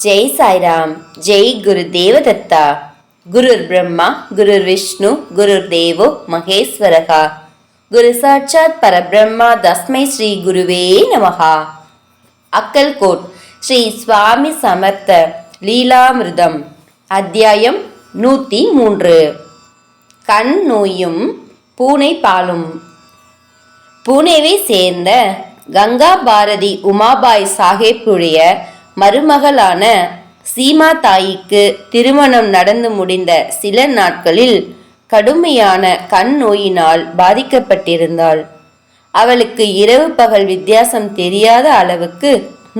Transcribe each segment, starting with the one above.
ஜெய் சாய்ராம் ஜெய் குரு தேவதத்தா. குருர் பிரம்மா குருர் விஷ்ணு குருர் தேவோ மகேஸ்வரகா. குரு சாட்சாத் பரபிரம்மா தஸ்மை ஸ்ரீ குருவே நமகா அக்கல்கோட் ஸ்ரீ சுவாமி சமர்த்த லீலாமிருதம் அத்தியாயம் நூற்றி மூன்று கண் நோயும் பூனை பாலும். பூனேவை சேர்ந்த கங்கா பாரதி உமாபாய் சாஹேப்புடைய மருமகளான சீமா தாயிக்கு திருமணம் நடந்து முடிந்த சில நாட்களில் கடுமையான கண் நோயினால் பாதிக்கப்பட்டிருந்தாள். அவளுக்கு இரவு பகல் வித்தியாசம் தெரியாத அளவுக்கு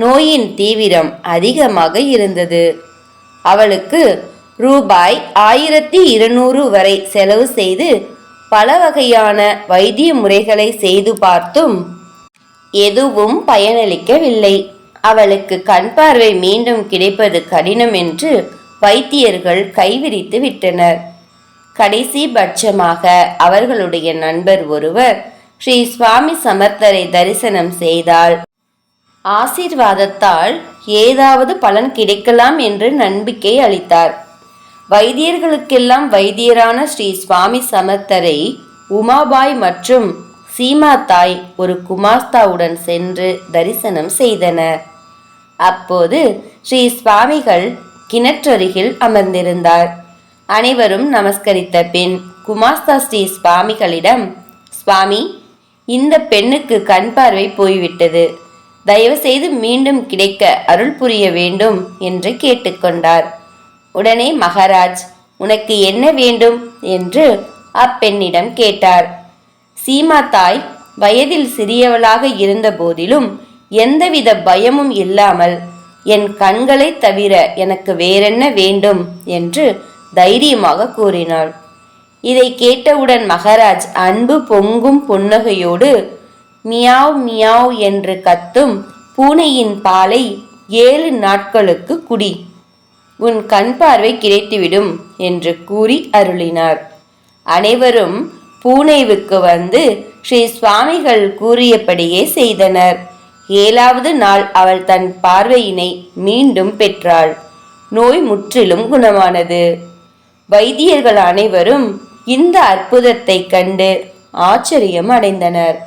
நோயின் தீவிரம் அதிகமாக இருந்தது. அவளுக்கு ரூபாய் ஆயிரத்தி இருநூறு வரை செலவு செய்து பல வகையான வைத்திய முறைகளை செய்து பார்த்தும் எதுவும் பயனளிக்கவில்லை. அவளுக்கு கண் பார்வை மீண்டும் கிடைப்பது கடினம் என்று வைத்தியர்கள் கைவிரித்து விட்டனர். கடைசி பட்சமாக அவர்களுடைய நண்பர் ஒருவர் ஸ்ரீ சுவாமி சமர்த்தரை தரிசனம் செய்தால் ஆசீர்வாதத்தால் ஏதாவது பலன் கிடைக்கலாம் என்று நம்பிக்கை அளித்தார். வைத்தியர்களுக்கெல்லாம் வைத்தியரான ஸ்ரீ சுவாமி சமர்த்தரை உமாபாய் மற்றும் சீமா தாய் ஒரு குமாஸ்தாவுடன் சென்று தரிசனம் செய்தனர். அப்போது ஸ்ரீ சுவாமிகள் கிணற்றருகில் அமர்ந்திருந்தார். அனைவரும் நமஸ்கரித்த பின் குமாஸ்தா ஸ்ரீ சுவாமிகளிடம் சுவாமி இந்த பெண்ணுக்கு கண் பார்வை போய்விட்டது. தயவு செய்து மீண்டும் கிடைக்க அருள் புரிய வேண்டும் என்று கேட்டுக்கொண்டார். உடனே மகாராஜ் உனக்கு என்ன வேண்டும்? என்று அப்பெண்ணிடம் கேட்டார். சீமா தாய் வயதில் சிறியவளாக இருந்த போதிலும் எந்தவித பயமும் இல்லாமல் என் கண்களை தவிர எனக்கு வேறென்ன வேண்டும்? என்று தைரியமாக கூறினாள். இதை கேட்டவுடன் மகாராஜ் அன்பு பொங்கும் புன்னகையோடு மியாவ் மியாவ் என்று கத்தும் பூனையின் பாலை ஏழு நாட்களுக்கு குடி உன் கண் பார்வை கிடைத்துவிடும் என்று கூறி அருளினார். அனைவரும் பூனேவுக்கு வந்து ஸ்ரீ சுவாமிகள் கூறியபடியே செய்தனர். ஏழாவது நாள் அவள் தன் பார்வையினை மீண்டும் பெற்றாள். நோய் முற்றிலும் குணமானது. வைத்தியர்கள் அனைவரும் இந்த அற்புதத்தை கண்டு ஆச்சரியம் அடைந்தனர்.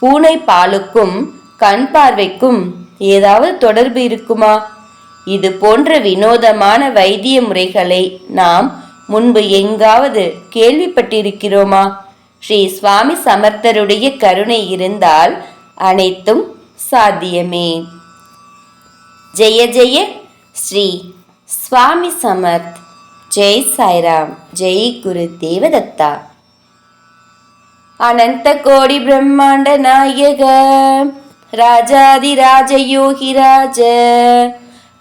பூனை பாலுக்கும் கண் பார்வைக்கும் ஏதாவது தொடர்பு இருக்குமா? இது போன்ற வினோதமான வைத்திய முறைகளை நாம் முன்பு எங்காவது கேள்விப்பட்டிருக்கிறோமா? ஸ்ரீ சுவாமி சமர்த்தருடைய கருணை இருந்தால் அனைத்தும் சாத்தியமே. ஜெய ஜெய ஸ்ரீ சுவாமி சமர்த். ஜெய் சாய்ராம். ஜெய் குரு தேவதத்தா. அனந்த கோடி பிரம்மாண்ட நாயக. ராஜாதி ராஜயோகி ராஜ.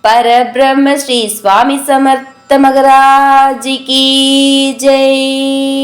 பரபிரம்ம ஸ்ரீ சுவாமி சமர்த்த மகராஜி கி ஜெய்.